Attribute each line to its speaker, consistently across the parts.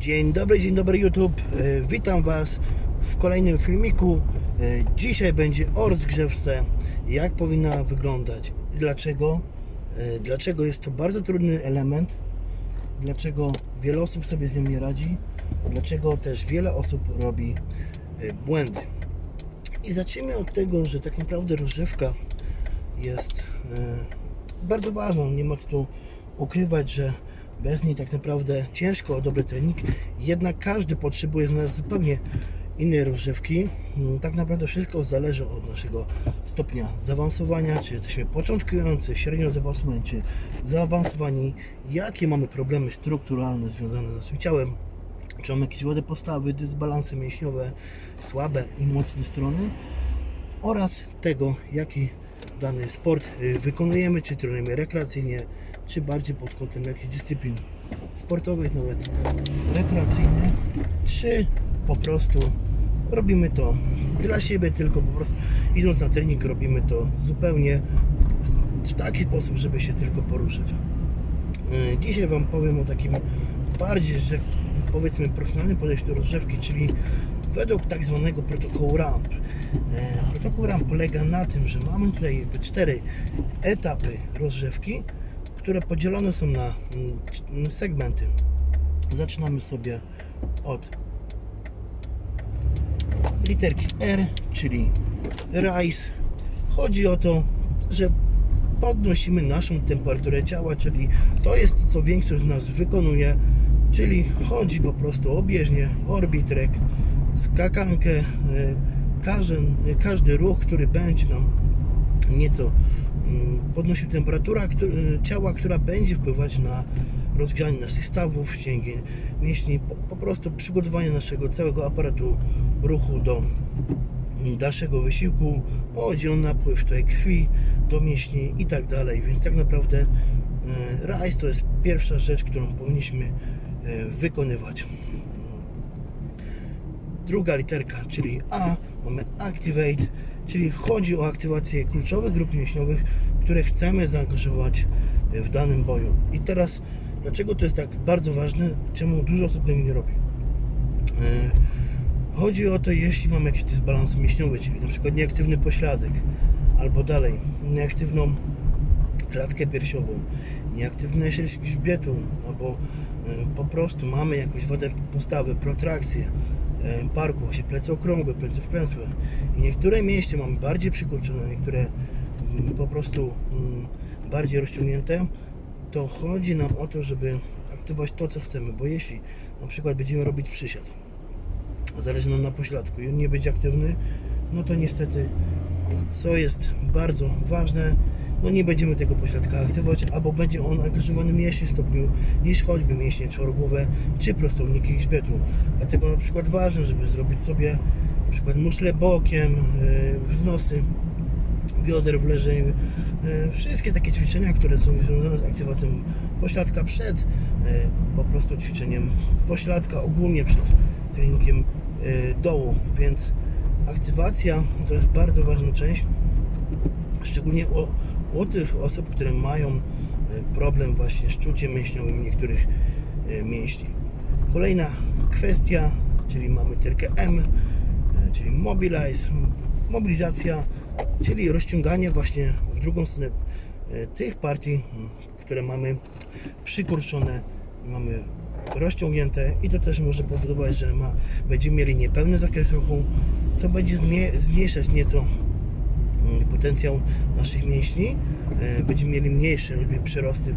Speaker 1: Dzień dobry, dzień dobry YouTube. E, Witam Was w kolejnym filmiku. E, Dzisiaj będzie o rozgrzewce, jak powinna wyglądać, dlaczego, e, dlaczego jest to bardzo trudny element, dlaczego wiele osób sobie z nią nie radzi, dlaczego też wiele osób robi błędy. I zacznijmy od tego, że tak naprawdę rozgrzewka jest bardzo ważną. Nie ma co tu ukrywać, że bez niej tak naprawdę ciężko o dobry trening. Jednak każdy potrzebuje z nas zupełnie innej rozgrzewki. Mm, Tak naprawdę wszystko zależy od naszego stopnia zaawansowania, czy jesteśmy początkujący, średnio zaawansowani, czy zaawansowani, jakie mamy problemy strukturalne związane z naszym ciałem, czy mamy jakieś wady postawy, dysbalanse mięśniowe, słabe i mocne strony oraz tego, jaki dany sport y, wykonujemy, czy trenujemy rekreacyjnie, czy bardziej pod kątem jakichś dyscyplin sportowych, nawet rekreacyjnych, czy po prostu robimy to dla siebie, tylko po prostu idąc na trening robimy to zupełnie w taki sposób, żeby się tylko poruszać. Y, Dzisiaj Wam powiem o takim bardziej, że powiedzmy profesjonalnym podejściu do rozgrzewki, czyli według tak zwanego protokołu RAMP. E, Protokół RAMP polega na tym, że mamy tutaj cztery etapy rozgrzewki, które podzielone są na mm, segmenty. Zaczynamy sobie od literki R, czyli Rise. Chodzi o to, że podnosimy naszą temperaturę ciała, czyli to jest co większość z nas wykonuje, czyli chodzi po prostu o bieżnię, orbitrek, skakankę, e, każdy, każdy ruch, który będzie nam nieco mm, podnosił temperaturę któ- ciała, która będzie wpływać na rozgrzanie naszych stawów, ścięgien, mięśni, po, po prostu przygotowanie naszego całego aparatu ruchu do dalszego wysiłku, chodzi o napływ tutaj krwi do mięśni i tak dalej, więc tak naprawdę e, RISE to jest pierwsza rzecz, którą powinniśmy e, wykonywać. Druga literka, czyli A, mamy Activate, czyli chodzi o aktywację kluczowych grup mięśniowych, które chcemy zaangażować e, w danym boju. I teraz, dlaczego to jest tak bardzo ważne, czemu dużo osób tego nie robi? E, Chodzi o to, jeśli mamy jakiś dysbalans mięśniowy, czyli na przykład nieaktywny pośladek, albo dalej, nieaktywną klatkę piersiową, nieaktywne grzbietu, albo e, po prostu mamy jakąś wadę postawy, protrakcję e, barku, właśnie plecy okrągłe, plecy wklęsłe i niektóre mięśnie mamy bardziej przykurczone, niektóre mm, po prostu mm, bardziej rozciągnięte, to chodzi nam o to, żeby aktywować to, co chcemy, bo jeśli na przykład będziemy robić przysiad, zależy nam na pośladku i on nie będzie aktywny, no to niestety, co jest bardzo ważne, no nie będziemy tego pośladka aktywować, albo będzie on angażowany w mniejszym stopniu niż choćby mięśnie czworogłowe czy prostowniki grzbietu. Dlatego na przykład ważne, żeby zrobić sobie na przykład muszle bokiem, yy, wznosy bioder w leżeniu. E, Wszystkie takie ćwiczenia, które są związane z aktywacją pośladka przed e, po prostu ćwiczeniem pośladka, ogólnie przed treningiem dołu, więc aktywacja to jest bardzo ważna część, szczególnie u, tych osób, które mają e, problem właśnie z czuciem mięśniowym niektórych e, mięśni. Kolejna kwestia, czyli mamy literkę M, e, czyli mobilize, mobilizacja, czyli rozciąganie właśnie w drugą stronę tych partii, które mamy przykurczone, mamy rozciągnięte i to też może powodować, że ma, będziemy mieli niepełny zakres ruchu, co będzie zmniejszać nieco mm, potencjał naszych mięśni, e, będziemy mieli mniejsze jakby przyrosty.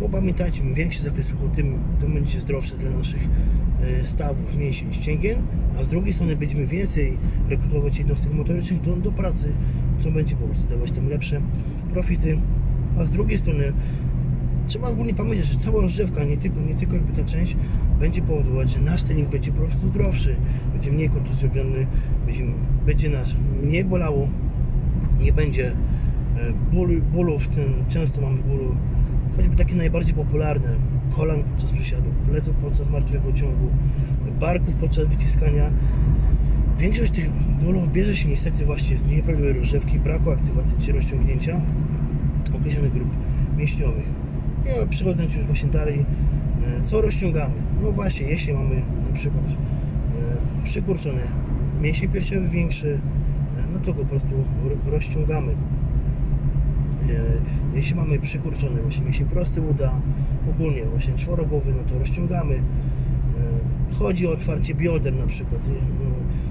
Speaker 1: Bo pamiętajcie, im większy zakres ruchu, tym będzie zdrowsze dla naszych e, stawów, i ścięgien, a z drugiej strony będziemy więcej rekrutować jednostek motorycznych do, do pracy, co będzie po prostu dawać tam lepsze profity, a z drugiej strony trzeba ogólnie pamiętać, że cała rozgrzewka, nie tylko, nie tylko jakby ta część, będzie powodować, że nasz trening będzie po prostu zdrowszy, będzie mniej kontuzjogenny, będzie, będzie nas mniej bolało, nie będzie e, bólu, bólów, ten, często mamy bólu, choćby takie najbardziej popularne, kolan podczas przysiadów, pleców podczas martwego ciągu, barków podczas wyciskania. Większość tych bólów bierze się niestety właśnie z nieprawidłowej rozgrzewki, braku aktywacji czy rozciągnięcia określonych grup mięśniowych. I przechodząc już właśnie dalej, E, Co rozciągamy? No właśnie, jeśli mamy na przykład e, przykurczone mięsień piersiowy większy, e, no to go po prostu ro- rozciągamy. E, Jeśli mamy przykurczony właśnie mięsień prosty uda, ogólnie właśnie czworogłowy, no to rozciągamy. E, Chodzi o otwarcie bioder na przykład.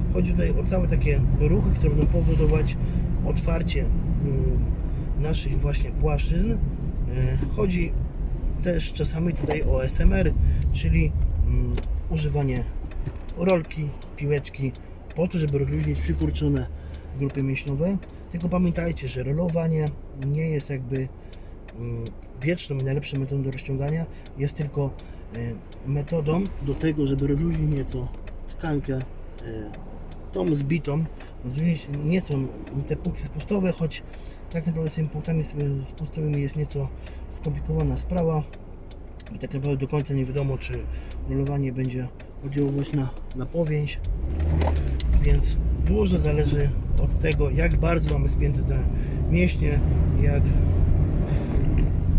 Speaker 1: E, Chodzi tutaj o całe takie ruchy, które będą powodować otwarcie mm, naszych właśnie płaszczyzn. E, Chodzi też czasami tutaj o SMR, czyli mm, używanie rolki, piłeczki po to, żeby rozluźnić przykurczone grupy mięśniowe. Tylko pamiętajcie, że rolowanie nie jest jakby mm, wieczną i najlepszą metodą do rozciągania. Jest tylko e, metodą do tego, żeby rozluźnić nieco tkankę e, tą zbitą, rozluźnić nieco te punkty spustowe, choć tak naprawdę z tymi punktami sp- spustowymi jest nieco skomplikowana sprawa. I tak naprawdę do końca nie wiadomo, czy rolowanie będzie oddziaływać na, na powięź, więc dużo zależy od tego, jak bardzo mamy spięte te mięśnie, jak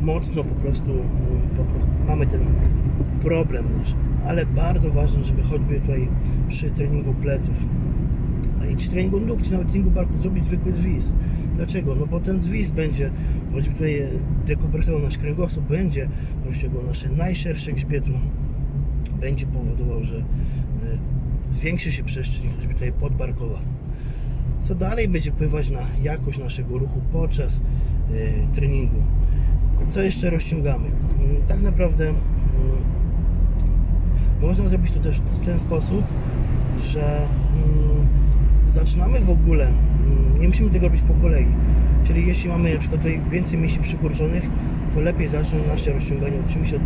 Speaker 1: mocno po prostu, po prostu mamy ten problem nasz, ale bardzo ważne, żeby choćby tutaj przy treningu pleców czy treningu nóg, czy nawet treningu barku zrobić zwykły zwis. Dlaczego? No bo ten zwis będzie, choćby tutaj e, dekompresował nasz kręgosłup, będzie rozciągał nasze najszersze grzbietu, będzie powodował, że e, zwiększy się przestrzeń, choćby tutaj podbarkowa. Co dalej będzie wpływać na jakość naszego ruchu podczas e, treningu? Co jeszcze rozciągamy? Mm, Tak naprawdę mm, można zrobić to też w ten sposób, że mm, zaczynamy w ogóle, mm, nie musimy tego robić po kolei. Czyli jeśli mamy na przykład tutaj więcej mięśni przykurczonych, to lepiej zacząć nasze rozciąganie oczywiście od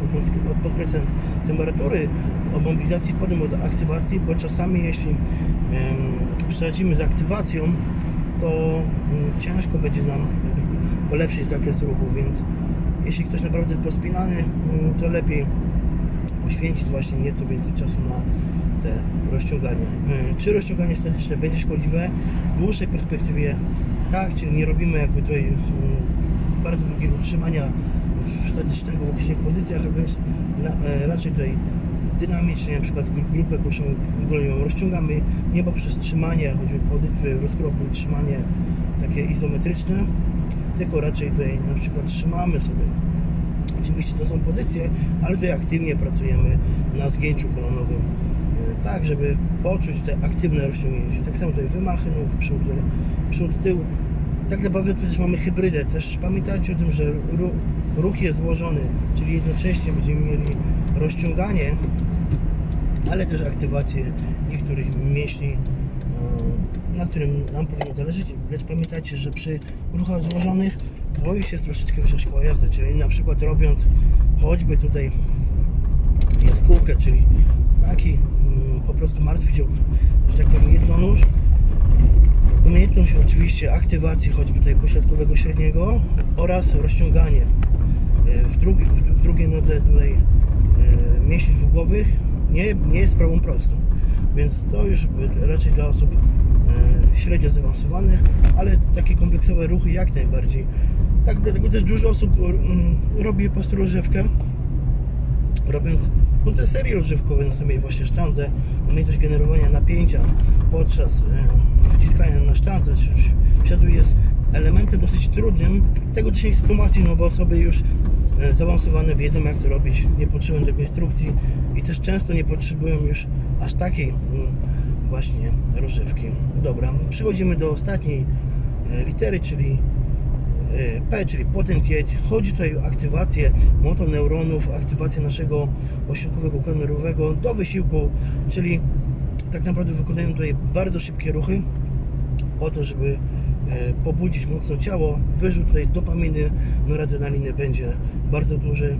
Speaker 1: od podkręcenia temperatury, od mobilizacji, potem od aktywacji, bo czasami jeśli em, przesadzimy z aktywacją, to mm, ciężko będzie nam polepszyć zakres ruchu, więc jeśli ktoś naprawdę jest pospinany, mm, to lepiej poświęcić właśnie nieco więcej czasu na te rozciąganie. Yy, Czy rozciąganie statyczne będzie szkodliwe? W dłuższej perspektywie tak, czyli nie robimy jakby tutaj mm, bardzo długiego utrzymania statycznego w określonych pozycjach, a więc e, raczej tutaj dynamicznie, na przykład gru- grupę kurczą ją rozciągamy nie poprzez trzymanie, choćby pozycję w rozkroku i trzymanie takie izometryczne, tylko raczej tutaj na przykład trzymamy sobie Oczywiście to są pozycje, ale tutaj aktywnie pracujemy na zgięciu kolonowym, e, tak żeby poczuć te aktywne rozciągnięcie. Tak samo tutaj wymachy nóg, przód, przód tył. Tak naprawdę tu też mamy hybrydę. Też pamiętajcie o tym, że ru- ruch jest złożony, czyli jednocześnie będziemy mieli rozciąganie, ale też aktywację niektórych mięśni, e, na którym nam powinno zależeć. Lecz pamiętajcie, że przy ruchach złożonych to już jest troszeczkę wyższa jazdy, czyli na przykład robiąc choćby tutaj jaskółkę, czyli taki mm, po prostu martwy dziób, że tak powiem jednonóż, umiejętność oczywiście aktywacji choćby tutaj pośrodkowego średniego oraz rozciąganie e, w, drugi, w drugiej nodze tutaj e, mięśni dwugłowych nie, nie jest sprawą prostą. Więc to już raczej dla osób e, średnio zaawansowanych, ale takie kompleksowe ruchy jak najbardziej. Tak, dlatego też dużo osób mm, robi po prostu rozrzewkę, robiąc no, te serie rozrzewkowe na samej właśnie sztandze, umiejętność generowania napięcia podczas e, wciskania na sztandze, czy siadu jest elementem dosyć trudnym. Tego też nie chcę tłumaczyć, no bo osoby już e, zaawansowane wiedzą jak to robić, nie potrzebują tego instrukcji i też często nie potrzebują już aż takiej mm, właśnie rozrzewki. Dobra, przechodzimy do ostatniej e, litery, czyli P, czyli potentiate. Chodzi tutaj o aktywację motoneuronów, aktywację naszego ośrodkowego układu nerwowego do wysiłku, czyli tak naprawdę wykonujemy tutaj bardzo szybkie ruchy po to, żeby e, pobudzić mocno ciało. Wyrzut tutaj dopaminy, noradrenaliny będzie bardzo duży.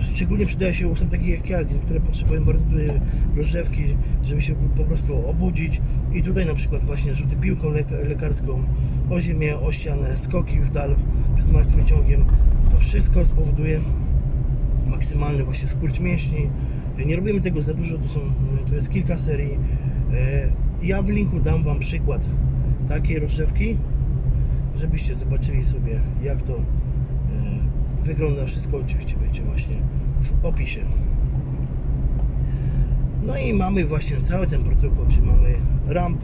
Speaker 1: Szczególnie przydaje się osobom takich jak ja, które potrzebują bardzo dużej rozrzewki, żeby się po prostu obudzić. I tutaj na przykład właśnie rzuty piłką leka- lekarską o ziemię, o ścianę, skoki w dal przed martwym ciągiem. To wszystko spowoduje maksymalny właśnie skurcz mięśni. Nie robimy tego za dużo, to, są, to jest kilka serii. E, Ja w linku dam Wam przykład takiej rozrzewki, żebyście zobaczyli sobie jak to, e, wygląda wszystko oczywiście będzie właśnie w opisie. No i mamy właśnie cały ten protokół, czyli mamy ramp,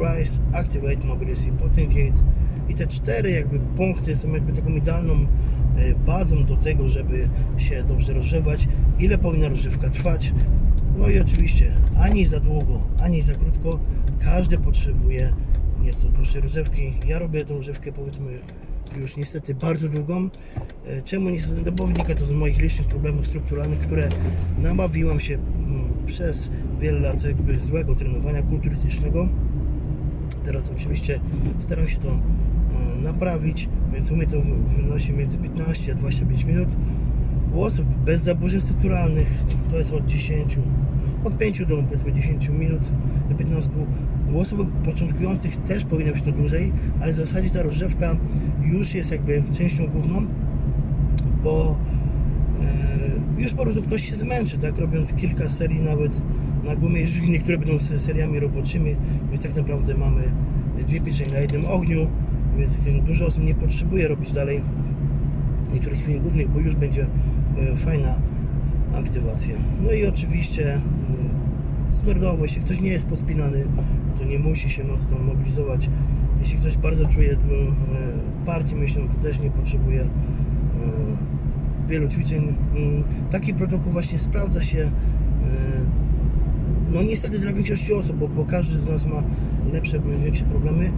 Speaker 1: rise, activate, mobility, potentiate i te cztery jakby punkty są jakby taką idealną e, bazą do tego, żeby się dobrze rozgrzewać, ile powinna rozgrzewka trwać. No i oczywiście ani za długo, ani za krótko, każdy potrzebuje nieco dłuższej rozgrzewki. Ja robię tą rozgrzewkę powiedzmy już niestety bardzo długą. E, Czemu niestety? No bo wynika to z moich licznych problemów strukturalnych, które nabawiłam się mm, przez wiele lat jakby złego trenowania kulturystycznego. Teraz oczywiście staram się to e, naprawić, więc u mnie to wy- wynosi między 15 a 25 minut. U osób bez zaburzeń strukturalnych to jest od 10, od 5 do powiedzmy 10 minut do 15. U osób początkujących też powinno być to dłużej, ale w zasadzie ta rozgrzewka już jest jakby częścią główną, bo e, już po prostu ktoś się zmęczy, tak, robiąc kilka serii nawet na gumie, już niektóre będą se- seriami roboczymi, więc tak naprawdę mamy dwie pieczenie na jednym ogniu, więc dużo osób nie potrzebuje robić dalej niektórych ćwiczeń głównych, bo już będzie e, fajna aktywacja. No i oczywiście standardowo, jeśli ktoś nie jest pospinany, to nie musi się mocno mobilizować. Jeśli ktoś bardzo czuje e, partię myślą, to też nie potrzebuje e, wielu ćwiczeń. Mm, Taki protokół właśnie sprawdza się e, no niestety dla większości osób, bo, bo każdy z nas ma lepsze bądź większe problemy.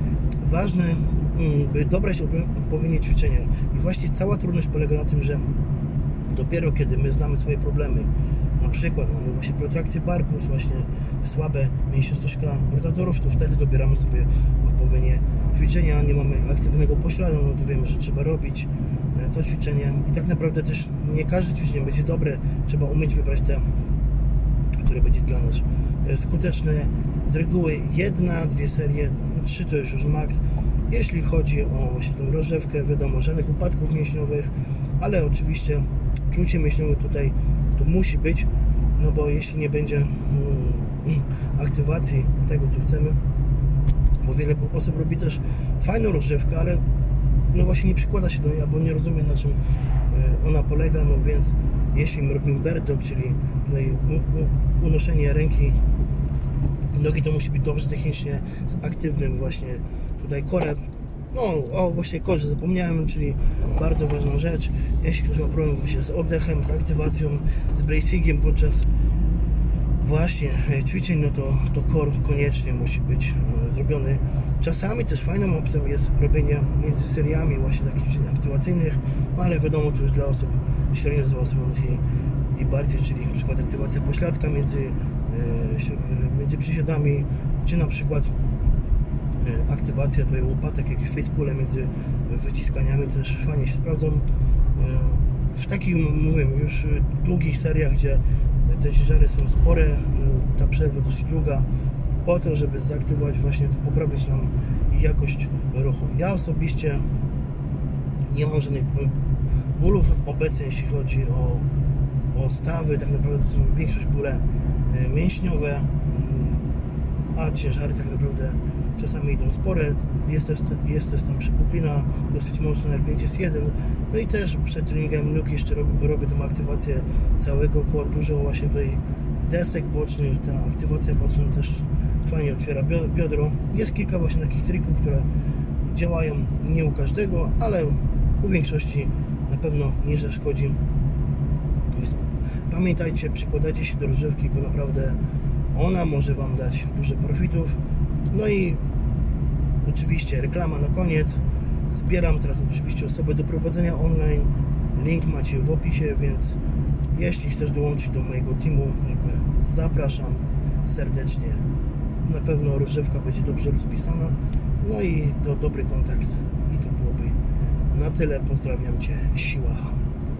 Speaker 1: Ważne, mm, by dobrać odpowiednie ćwiczenia. I właśnie cała trudność polega na tym, że dopiero kiedy my znamy swoje problemy, przykład mamy właśnie protrakcję barków, właśnie słabe mięśnie stożka rotatorów, to wtedy dobieramy sobie odpowiednie ćwiczenia, nie mamy aktywnego pośladu, no to wiemy, że trzeba robić e, to ćwiczenie i tak naprawdę też nie każde ćwiczenie będzie dobre, trzeba umieć wybrać te które będzie dla nas e, skuteczne. Z reguły jedna, dwie serie, trzy to już już maks. Jeśli chodzi o właśnie tą rozrzewkę, wiadomo, żadnych upadków mięśniowych, ale oczywiście czucie mięśniowe tutaj to musi być, no bo jeśli nie będzie mm, aktywacji tego, co chcemy, bo wiele osób robi też fajną rozrzewkę, ale no właśnie nie przykłada się do niej, albo nie rozumie na czym e, ona polega, no więc jeśli my robimy berdok, czyli tutaj unoszenie ręki nogi to musi być dobrze technicznie z aktywnym właśnie tutaj korem no o właśnie korze zapomniałem, czyli bardzo ważna rzecz jeśli ktoś ma problem właśnie z oddechem, z aktywacją, z bracingiem podczas właśnie e, ćwiczeń, no to, to core koniecznie musi być e, zrobiony. Czasami też fajną opcją jest robienie między seriami właśnie takich ćwiczeń aktywacyjnych, no ale wiadomo to już dla osób średnio zaawansowanych i, i bardziej, czyli na przykład aktywacja pośladka między, e, między przysiadami, czy na przykład aktywacja tutaj łopatek, jakieś facepule między wyciskaniami też fajnie się sprawdzą. E, W takich, mówię, już długich seriach, gdzie te ciężary są spore, e, ta przerwa dość długa, po to, żeby zaaktywować właśnie, to poprawić nam jakość ruchu. Ja osobiście nie mam żadnych bólów obecnie, jeśli chodzi o, o stawy, tak naprawdę to są większość bóle mięśniowe, a ciężary tak naprawdę czasami idą spore. Jest też, jest też tam przepuklina dosyć mocna, R5 jest jeden. No i też przed treningiem nóg jeszcze rob, robię tą aktywację całego core, dużo właśnie tutaj desek bocznych, ta aktywacja boczna też fajnie otwiera bio- biodro. Jest kilka właśnie takich trików, które działają nie u każdego, ale u większości na pewno nie zaszkodzi. Pamiętajcie, przykładajcie się do rozrzewki, bo naprawdę ona może Wam dać dużo profitów. No i oczywiście reklama na koniec. Zbieram teraz oczywiście osoby do prowadzenia online. Link macie w opisie, więc jeśli chcesz dołączyć do mojego teamu, zapraszam serdecznie. Na pewno rozrzewka będzie dobrze rozpisana. No i to dobry kontakt. I to byłoby na tyle. Pozdrawiam Cię. Siła.